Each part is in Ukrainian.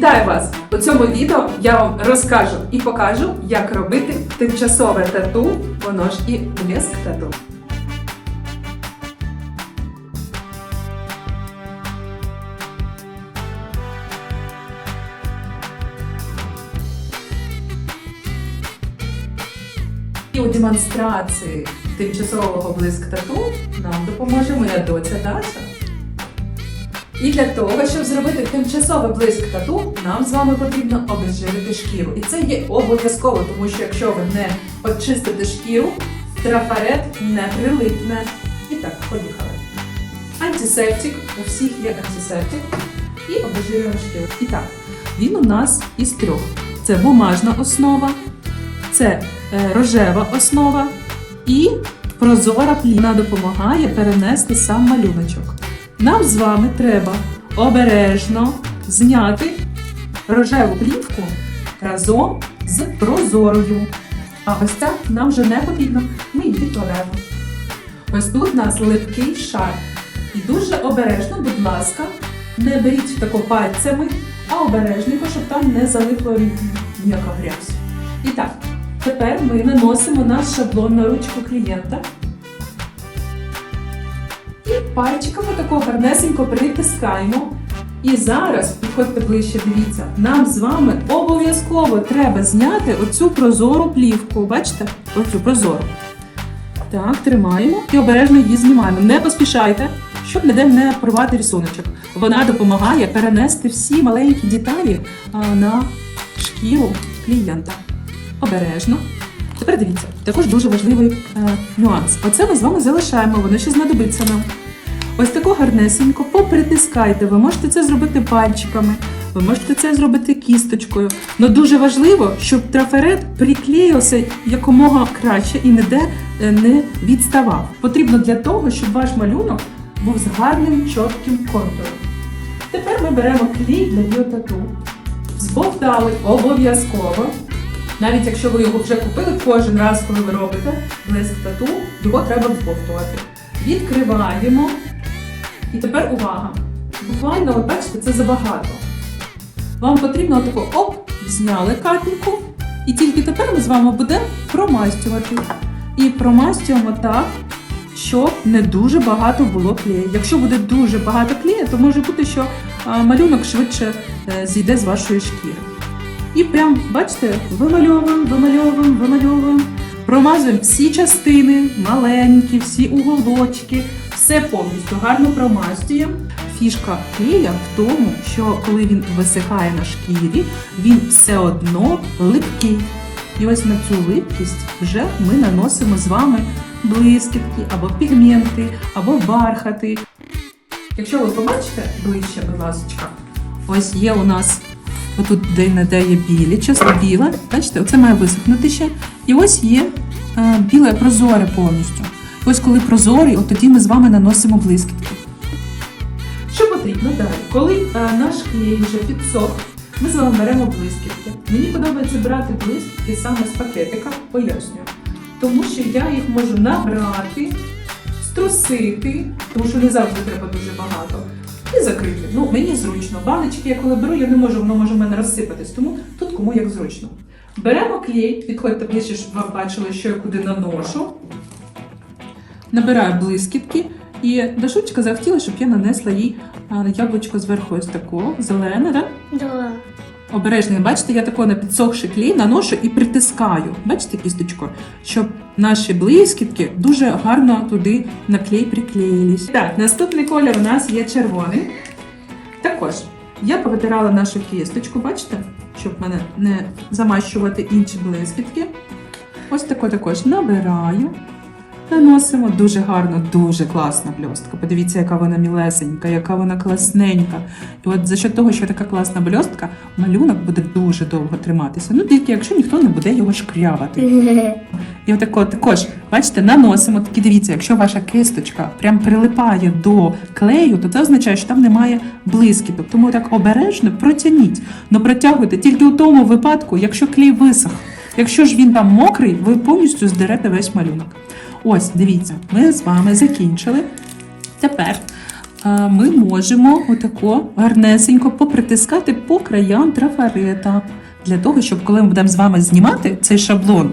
Вітаю вас! У цьому відео я вам розкажу і покажу, як робити тимчасове тату, воно ж і блеск тату. І у демонстрації тимчасового блиск тату нам допоможе моя доця Даша. І для того, щоб зробити тимчасовий блиск тату, нам з вами потрібно обезжирити шкіру. І це є обов'язково, тому що якщо ви не очистите шкіру, трафарет не прилипне. І так, поїхали. Антисептик, у всіх є антисептик. І обезжирюємо шкіру. І так, він у нас із трьох: це бумажна основа, це е, рожева основа і прозора пліна допомагає перенести сам малюночок. Нам з вами треба обережно зняти рожеву плівку разом з прозорою. А ось так нам вже не потрібно, ми її відкладаємо. Ось тут у нас липкий шар. І дуже обережно, будь ласка, не беріть тако пальцями, а обережненько, щоб там не залипло ніяка грязь. І так, тепер ми наносимо наш шаблон на ручку клієнта. І пальчиками тако гарнесенько притискаємо. І зараз, підходьте ближче, дивіться, нам з вами обов'язково треба зняти оцю прозору плівку. Бачите? Оцю прозору. Так, тримаємо і обережно її знімаємо. Не поспішайте, щоб ніде не порвати рисуночок. Вона допомагає перенести всі маленькі деталі на шкіру клієнта. Обережно. Тепер дивіться, також дуже важливий е, нюанс. Оце ми з вами залишаємо, воно ще знадобиться нам. Ось таку гарнесенько попритискайте. Ви можете це зробити пальчиками, ви можете це зробити кісточкою. Але дуже важливо, щоб трафарет приклеївся якомога краще і ніде е, не відставав. Потрібно для того, щоб ваш малюнок був з гарним чітким контуром. Тепер ми беремо клей для біотату. Збовтали обов'язково. Навіть якщо ви його вже купили кожен раз, коли ви робите блиск тату, його треба збовтувати. Відкриваємо. І тепер увага. Буквально, от бачите, це забагато. Вам потрібно отако оп, зняли капельку. І тільки тепер ми з вами будемо промастювати. І промастюємо так, щоб не дуже багато було клею. Якщо буде дуже багато клею, то може бути, що малюнок швидше е, зійде з вашої шкіри. І прям, бачите, вимальовуємо, вимальовуємо, вимальовуємо. Промазуємо всі частини, маленькі, всі уголочки, все повністю гарно промазуємо. Фішка клея в тому, що коли він висихає на шкірі, він все одно липкий. І ось на цю липкість вже ми наносимо з вами блискітки або пігменти, або бархати. Якщо ви побачите ближче, будь ласка, ось є у нас отут де є білі, часто біле. Бачите, оце має висохнути ще. І ось є е, біле прозоре повністю. Ось коли прозорий, от тоді ми з вами наносимо блискітки. Що потрібно далі? Коли е, наш клей вже підсох, ми з вами беремо блискітки. Мені подобається брати блискітки саме з пакетика, пояснюю. Тому що я їх можу набрати, струсити, тому що не завжди треба дуже багато. І закрити. Ну, мені зручно. Баночки, я коли беру, я не можу, воно може в мене розсипатись, тому тут кому як зручно. Беремо клей, підходьте ближче, щоб ви бачили, що я куди наношу. Набираю блискітки. І Дашучка захотіла, щоб я нанесла їй яблучко зверху ось такого, зелене, да? Да. Обережно, бачите, я тако на підсохший клей наношу і притискаю. Бачите кісточку? Щоб наші блискітки дуже гарно туди на клей приклеїлись. Так, наступний колір у нас є червоний. Також я повитирала нашу кісточку, бачите, щоб мене не замащувати інші блискітки. Ось тако також набираю. Наносимо дуже гарно, дуже класна бльостка. Подивіться, яка вона мілесенька, яка вона класненька. І от за що того, що така класна бльостка, малюнок буде дуже довго триматися. Ну тільки якщо ніхто не буде його шкрябати. І отако також, бачите, наносимо такі дивіться, якщо ваша кисточка прям прилипає до клею, то це означає, що там немає блискіток. Тому так обережно протягніть. Но протягуйте тільки у тому випадку, якщо клей висох. Якщо ж він там мокрий, ви повністю здерете весь малюнок. Ось, дивіться, ми з вами закінчили. Тепер а, ми можемо отако гарнесенько попритискати по краям трафарета. Для того, щоб коли ми будемо з вами знімати цей шаблон,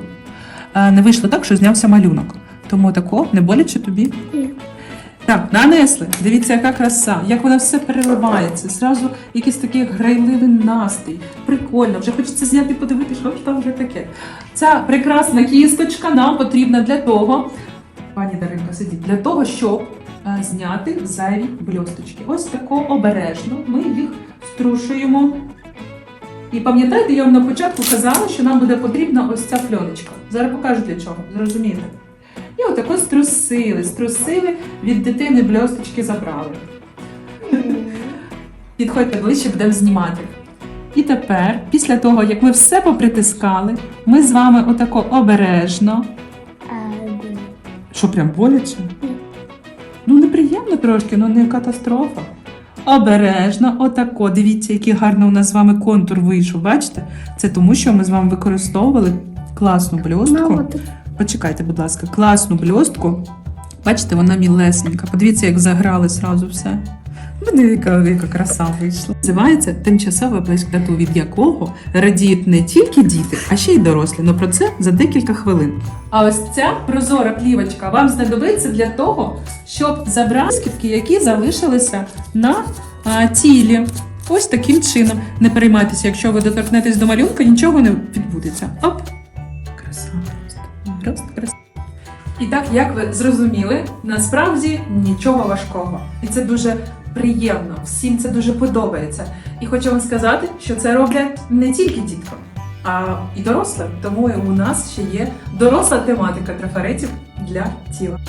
а, не вийшло так, що знявся малюнок. Тому тако не боляче тобі. Ні. Так, нанесли. Дивіться, яка краса, як вона все переливається. Зразу якийсь такий грайливий настрій. Прикольно, вже хочеться зняти подивитися, що ж там вже таке. Ця прекрасна кісточка нам потрібна для того, пані Даринка, сидіть, для того, щоб е, зняти зайві бльосточки. Ось тако обережно ми їх струшуємо. І пам'ятаєте, я вам на початку казала, що нам буде потрібна ось ця пленочка. Зараз покажу для чого, зрозумієте. Отако струсили, струсили, від дитини бльосточки забрали. Підходьте ближче, будемо знімати. І тепер, після того, як ми все попритискали, ми з вами отако обережно. Що прям боляче? Ну, неприємно трошки, ну не катастрофа. Обережно, отако. Дивіться, який гарно у нас з вами контур вийшов. Бачите? Це тому, що ми з вами використовували класну бльостку. Почекайте, будь ласка, класну бльостку. Бачите, вона мілесенька. Подивіться, як заграли зразу все. Ну, яка, яка краса вийшла. Називається тимчасове блиск від якого радіють не тільки діти, а ще й дорослі. Ну про це за декілька хвилин. А ось ця прозора плівочка вам знадобиться для того, щоб забрати скидки, які залишилися на а, тілі. Ось таким чином. Не переймайтеся, якщо ви доторкнетесь до малюнка, нічого не відбудеться. Оп! Краса. І так, як ви зрозуміли, насправді нічого важкого. І це дуже приємно. Всім це дуже подобається. І хочу вам сказати, що це роблять не тільки діткам, а і дорослим. Тому у нас ще є доросла тематика трафаретів для тіла.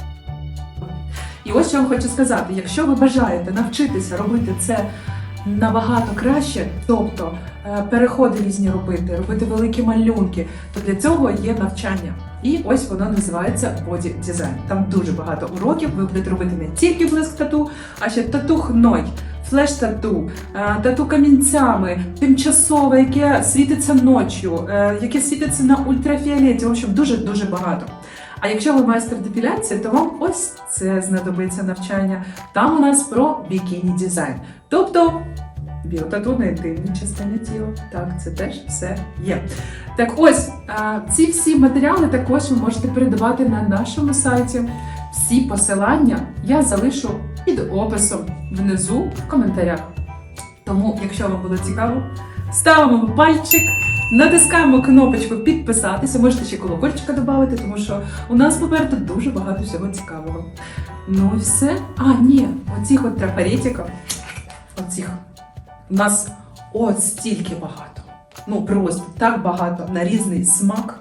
І ось що вам хочу сказати: якщо ви бажаєте навчитися робити це набагато краще, тобто е, переходи різні робити, робити великі малюнки, то для цього є навчання. І ось воно називається Body Design. Там дуже багато уроків. Ви будете робити не тільки блиск тату, а ще тату хной, флеш тату, е, тату камінцями, тимчасове, яке світиться ночі, е, яке світиться на ультрафіолеті. В общем, дуже дуже багато. А якщо ви майстер депіляції, то вам ось це знадобиться навчання. Там у нас про бікіні дизайн. Тобто біотату на інтимній частині тіла. Так, це теж все є. Так ось ці всі матеріали також ви можете передавати на нашому сайті. Всі посилання я залишу під описом внизу в коментарях. Тому, якщо вам було цікаво, ставимо пальчик, натискаємо кнопочку підписатися. Можете ще колокольчика додати, тому що у нас попереду дуже багато всього цікавого. Ну і все. А, ні, оцих от трафаретиків, оцих у нас от стільки багато. Ну просто так багато на різний смак.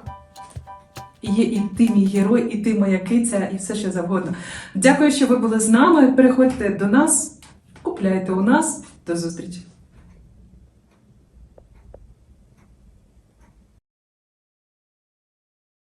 Є і ти мій герой, і ти моя киця, і все що завгодно. Дякую, що ви були з нами. Переходьте до нас, купляйте у нас. До зустрічі!